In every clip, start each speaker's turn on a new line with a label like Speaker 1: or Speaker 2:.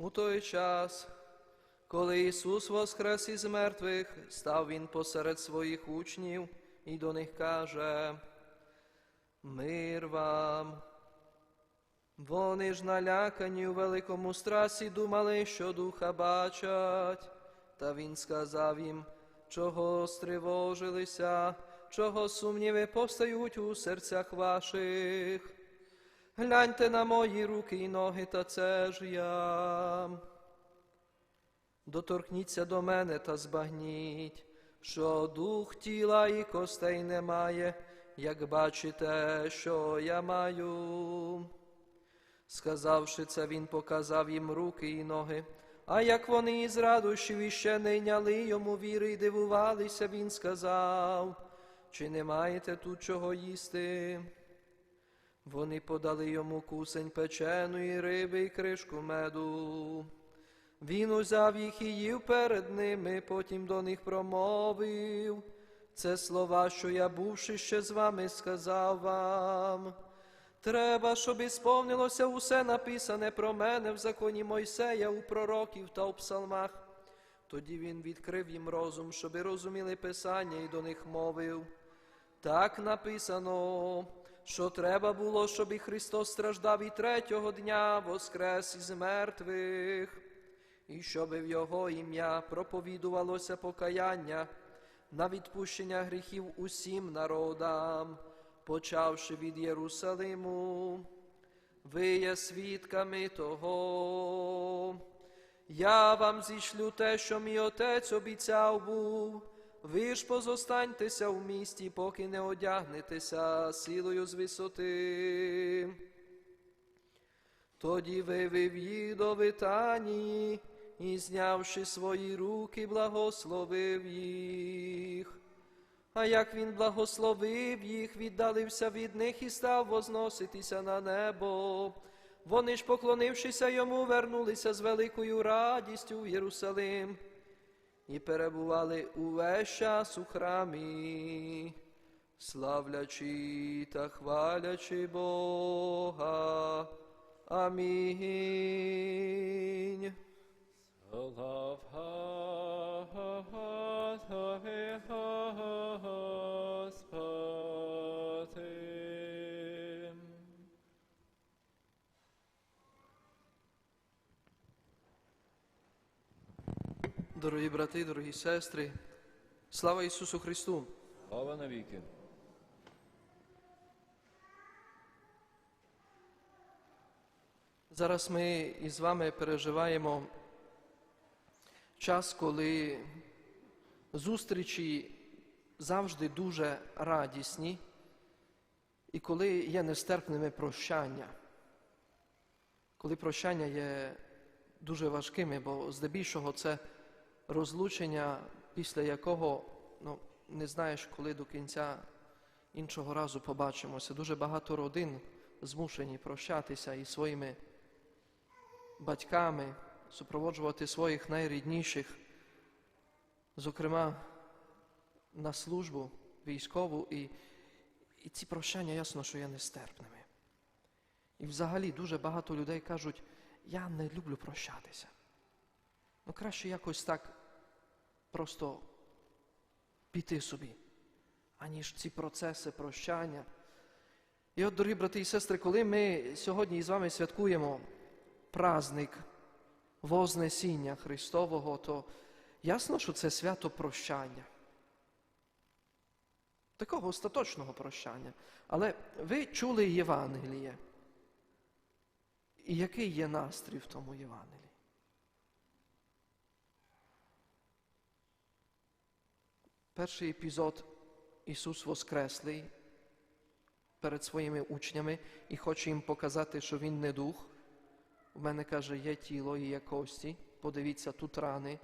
Speaker 1: У той час, коли Ісус воскрес із мертвих, став Він посеред своїх учнів і до них каже, Мир вам. Вони ж налякані у великому страсі думали, що духа бачать. Та він сказав їм, чого стривожилися, чого сумніви постають у серцях ваших. Гляньте на мої руки і ноги, та це ж я. Доторкніться до мене та збагніть, що дух тіла і костей немає, як бачите, що я маю. Сказавши це, він показав їм руки і ноги. А як вони із радощів іще не йняли йому віри і дивувалися, він сказав, чи не маєте тут чого їсти? Вони подали йому кусень печеної риби і кришку меду. Він узяв їх і їв перед ними, потім до них промовив. Це слова, що я, бувши ще з вами, сказав вам. Треба, щоб ісповнилося усе написане про мене в законі Мойсея, у пророків та у псалмах. Тоді він відкрив їм розум, щоби розуміли Писання, і до них мовив. Так написано, що треба було, щоб і Христос страждав і третього дня воскрес із мертвих, і щоби в Його ім'я проповідувалося покаяння на відпущення гріхів усім народам, почавши від Єрусалиму. Ви є свідками того. Я вам зішлю те, що мій отець обіцяв був. Ви ж позостаньтеся в місті, поки не одягнетеся силою з висоти. Тоді вивів їх до Витанії і, знявши свої руки, благословив їх. А як він благословив їх, віддалився від них і став возноситися на небо. Вони ж, поклонившися йому, вернулися з великою радістю в Єрусалим і перебували увесь час у храмі, славлячи та хвалячи Бога. Амінь.
Speaker 2: So love God,
Speaker 1: Дорогі брати, дорогі сестри, слава Ісусу Христу!
Speaker 2: Слава навіки.
Speaker 1: Зараз ми із вами переживаємо час, коли зустрічі завжди дуже радісні, і коли є нестерпними прощання, коли прощання є дуже важкими, бо здебільшого це розлучення, після якого ну, не знаєш, коли до кінця іншого разу побачимося. Дуже багато родин змушені прощатися із своїми батьками, супроводжувати своїх найрідніших, зокрема на службу військову, і, і ці прощання ясно, що є нестерпними. І взагалі дуже багато людей кажуть, я не люблю прощатися. Ну краще якось так просто піти собі, аніж ці процеси прощання. І от, дорогі брати і сестри, коли ми сьогодні з вами святкуємо праздник Вознесіння Христового, то ясно, що це свято прощання. Такого остаточного прощання. Але ви чули Євангеліє. І який є настрій в тому Євангелії? Перший епізод Ісус Воскреслий перед своїми учнями і хоче їм показати, що Він не дух. У мене каже, є тіло і є кості. Подивіться, тут рани.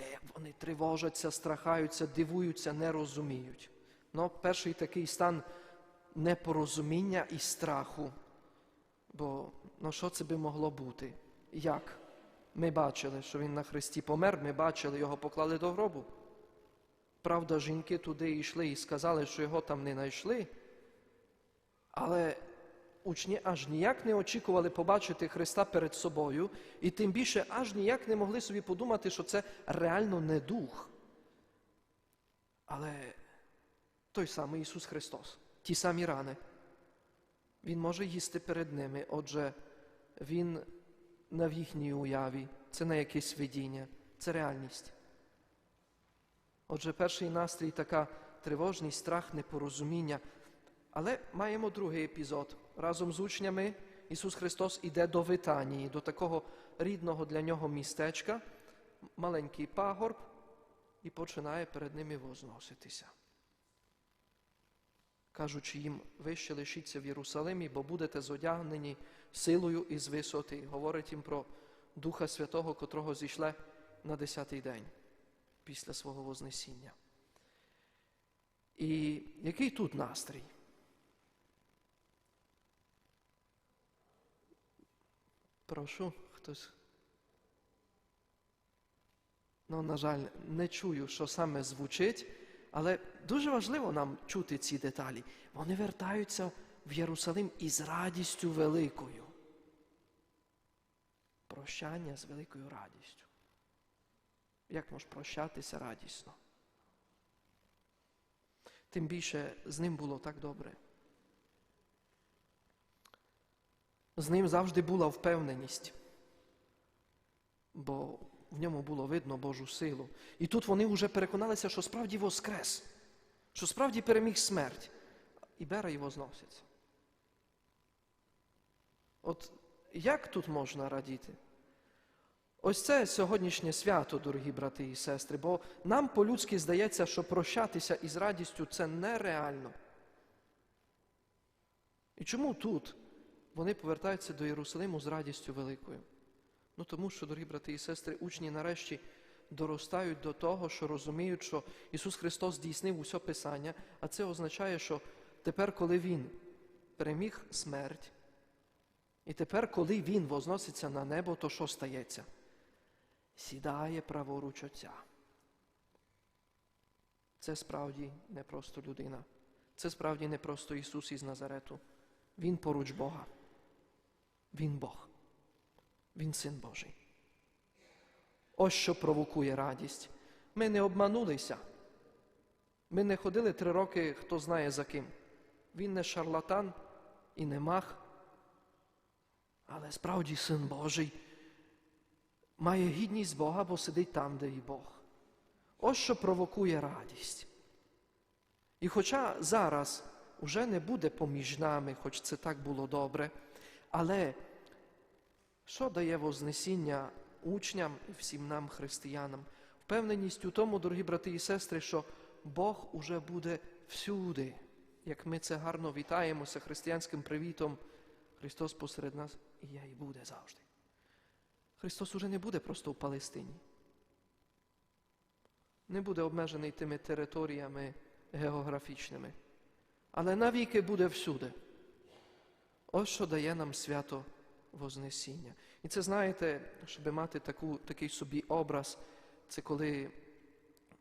Speaker 1: Е, Вони тривожаться, страхаються, дивуються, не розуміють. Ну, перший такий стан непорозуміння і страху. Бо ну, що це би могло бути? Як? Ми бачили, що він на Христі помер, ми бачили, його поклали до гробу. Правда, жінки туди йшли і сказали, що його там не знайшли. Але учні аж ніяк не очікували побачити Христа перед собою, і тим більше аж ніяк не могли собі подумати, що це реально не дух. Але той самий Ісус Христос, ті самі рани, Він може їсти перед ними, отже, Він не в їхній уяві, це не якесь видіння, це реальність. Отже, перший настрій така тривожність, страх, непорозуміння. Але маємо другий епізод. Разом з учнями Ісус Христос іде до Витанії, до такого рідного для нього містечка, маленький пагорб, і починає перед ними возноситися. Кажучи їм, ви ще лишіться в Єрусалимі, бо будете зодягнені силою із висоти. Говорить їм про Духа Святого, котрого зійшле на десятий день після свого Вознесіння. І який тут настрій? Прошу, хтось. Ну, на жаль, не чую, що саме звучить, але дуже важливо нам чути ці деталі. Вони вертаються в Єрусалим із радістю великою. Прощання з великою радістю. Як можеш прощатися радісно? Тим більше з ним було так добре. З ним завжди була впевненість, бо в ньому було видно Божу силу. І тут вони вже переконалися, що справді воскрес, що справді переміг смерть. І бере і возноситься. От як тут можна радіти? Ось це сьогоднішнє свято, дорогі брати і сестри, бо нам по-людськи здається, що прощатися із радістю це нереально. І чому тут вони повертаються до Єрусалиму з радістю великою? Ну тому що, дорогі брати і сестри, учні нарешті доростають до того, що розуміють, що Ісус Христос здійснив усе Писання, а це означає, що тепер, коли Він переміг смерть, і тепер, коли Він возноситься на небо, то що стається? Сідає праворуч Отця. Це справді не просто людина. Це справді не просто Ісус із Назарету. Він поруч Бога. Він Бог. Він Син Божий. Ось що провокує радість. Ми не обманулися. Ми не ходили три роки, хто знає за ким. Він не шарлатан і не мах, але справді Син Божий має гідність Бога, бо сидить там, де і Бог. Ось що провокує радість. І хоча зараз уже не буде поміж нами, хоч це так було добре, але що дає Вознесіння учням і всім нам, християнам? Впевненість у тому, дорогі брати і сестри, що Бог уже буде всюди. Як ми це гарно вітаємося християнським привітом, Христос посеред нас і я і буде завжди. Христос уже не буде просто в Палестині. Не буде обмежений тими територіями географічними, але навіки буде всюди. Ось що дає нам свято Вознесіння. І це знаєте, щоб мати таку, такий собі образ, це коли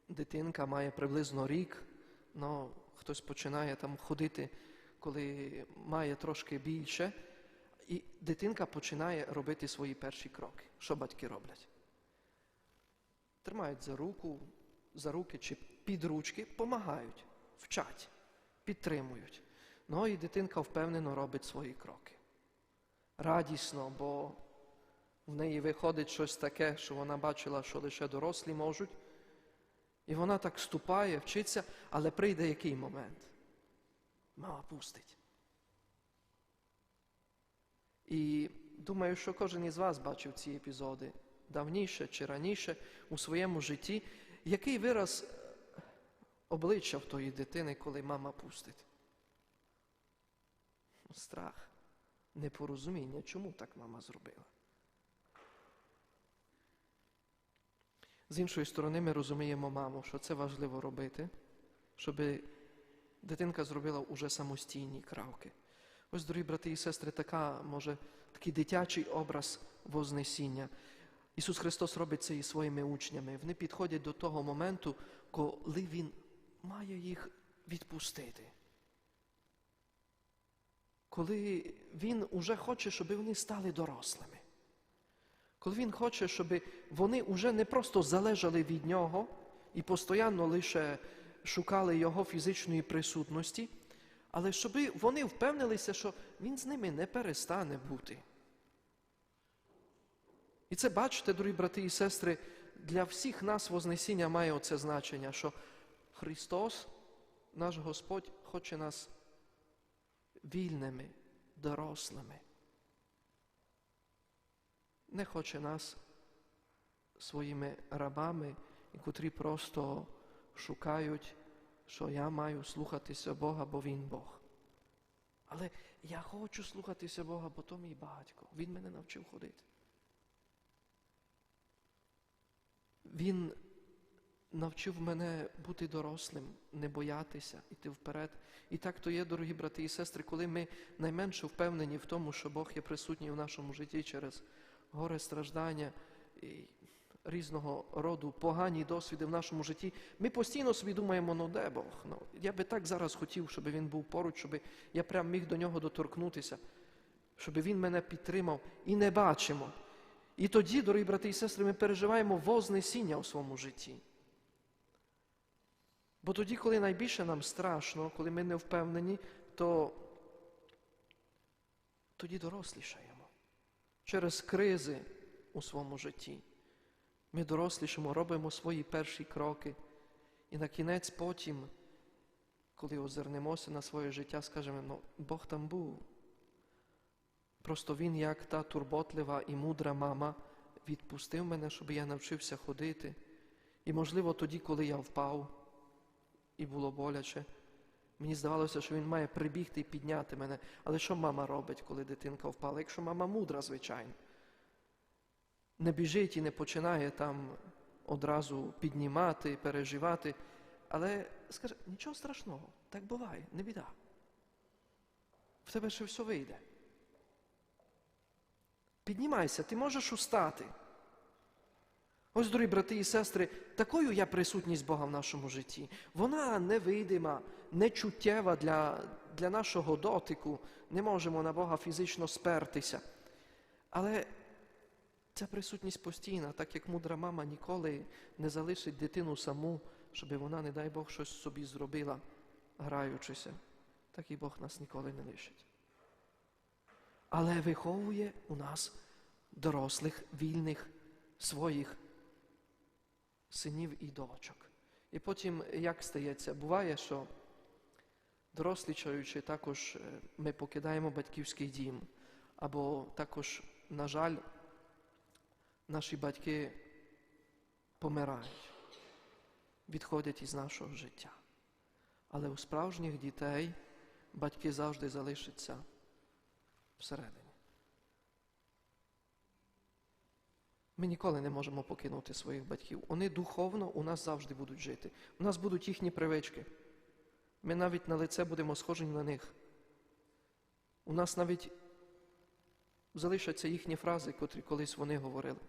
Speaker 1: дитинка має приблизно рік, ну, хтось починає там ходити, коли має трошки більше, і дитинка починає робити свої перші кроки. Що батьки роблять? Тримають за руку, за руки чи під ручки, помагають, вчать, підтримують. Ну і дитинка впевнено робить свої кроки. Радісно, бо в неї виходить щось таке, що вона бачила, що лише дорослі можуть. І вона так ступає, вчиться, але прийде який момент? Мама пустить. І думаю, що кожен із вас бачив ці епізоди давніше чи раніше у своєму житті, який вираз обличчя в тої дитини, коли мама пустить. Страх, непорозуміння, чому так мама зробила. З іншої сторони, ми розуміємо маму, що це важливо робити, щоб дитинка зробила уже самостійні кравки. Ось, дорогі брати і сестри, така, може, такий дитячий образ Вознесіння. Ісус Христос робить це і своїми учнями. Вони підходять до того моменту, коли Він має їх відпустити. Коли Він уже хоче, щоб вони стали дорослими. Коли Він хоче, щоб вони вже не просто залежали від Нього і постійно лише шукали Його фізичної присутності, але щоб вони впевнилися, що Він з ними не перестане бути. І це бачите, дорогі брати і сестри, для всіх нас Вознесіння має оце значення, що Христос, наш Господь, хоче нас вільними, дорослими. Не хоче нас своїми рабами, котрі просто шукають, що я маю слухатися Бога, бо Він Бог. Але я хочу слухатися Бога, бо то мій батько. Він мене навчив ходити. Він навчив мене бути дорослим, не боятися, йти вперед. І так то є, дорогі брати і сестри, коли ми найменше впевнені в тому, що Бог є присутній в нашому житті через горе страждання і різного роду погані досвіди в нашому житті, ми постійно собі думаємо, ну де Бог? Ну, я би так зараз хотів, щоб він був поруч, щоб я прям міг до нього доторкнутися, щоб він мене підтримав і не бачимо. І тоді, дорогі брати і сестри, ми переживаємо вознесіння у своєму житті. Бо тоді, коли найбільше нам страшно, коли ми не впевнені, то тоді дорослішаємо через кризи у своєму житті. Ми дорослішимо, робимо свої перші кроки. І на кінець потім, коли озирнемося на своє життя, скажемо, ну, Бог там був. Просто Він, як та турботлива і мудра мама, відпустив мене, щоб я навчився ходити. І, можливо, тоді, коли я впав і було боляче, мені здавалося, що він має прибігти і підняти мене. Але що мама робить, коли дитинка впала? Якщо мама мудра, звичайно, не біжить і не починає там одразу піднімати, переживати, але скаже, нічого страшного, так буває, не біда. В тебе ще все вийде. Піднімайся, ти можеш устати. Ось, дорогі брати і сестри, такою є присутність Бога в нашому житті. Вона невидима, нечуттєва для, для нашого дотику. Не можемо на Бога фізично спертися. Але ця присутність постійна, так як мудра мама ніколи не залишить дитину саму, щоб вона, не дай Бог, щось собі зробила, граючися. Так і Бог нас ніколи не лишить але виховує у нас дорослих, вільних своїх синів і дочок. І потім, як стається, буває, що дорослічаючи, також ми покидаємо батьківський дім, або також, на жаль, наші батьки помирають, відходять із нашого життя. Але у справжніх дітей батьки завжди залишаться всередині. Ми ніколи не можемо покинути своїх батьків. Вони духовно у нас завжди будуть жити. У нас будуть їхні привички. Ми навіть на лице будемо схожі на них. У нас навіть залишаться їхні фрази, котрі колись вони говорили.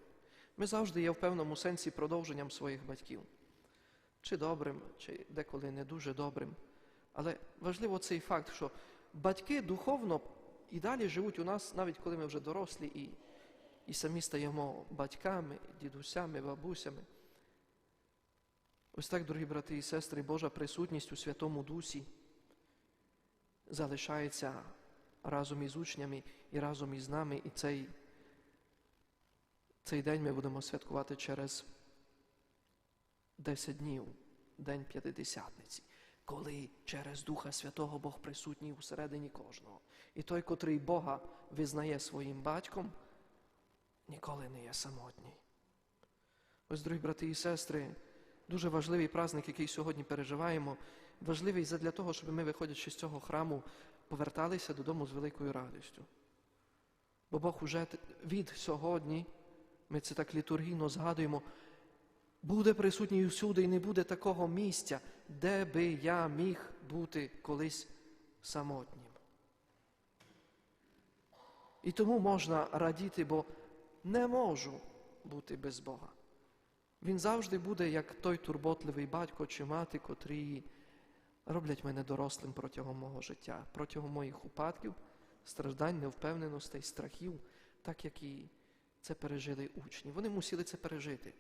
Speaker 1: Ми завжди є в певному сенсі продовженням своїх батьків. Чи добрим, чи деколи не дуже добрим. Але важливо цей факт, що батьки духовно і далі живуть у нас, навіть коли ми вже дорослі і, і самі стаємо батьками, дідусями, бабусями. Ось так, дорогі брати і сестри, Божа присутність у Святому Дусі залишається разом із учнями і разом із нами. І цей, цей день ми будемо святкувати через 10 днів, День П'ятидесятниці коли через Духа Святого Бог присутній усередині кожного. І той, котрий Бога визнає своїм батьком, ніколи не є самотній. Ось, дорогі брати і сестри, дуже важливий праздник, який сьогодні переживаємо, важливий для того, щоб ми, виходячи з цього храму, поверталися додому з великою радістю. Бо Бог уже від сьогодні, ми це так літургійно згадуємо, буде присутній усюди і не буде такого місця, де би я міг бути колись самотнім. І тому можна радіти, бо не можу бути без Бога. Він завжди буде, як той турботливий батько чи мати, котрі роблять мене дорослим протягом мого життя, протягом моїх упадків, страждань, невпевненостей, страхів, так як і це пережили учні. Вони мусили це пережити,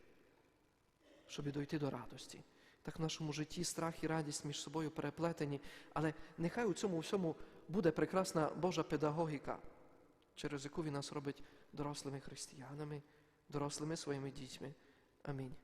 Speaker 1: щоб дойти до радості. Так в нашому житті страх і радість між собою переплетені, але нехай у цьому всьому буде прекрасна Божа педагогіка, через яку він нас робить дорослими християнами, дорослими своїми дітьми. Амінь.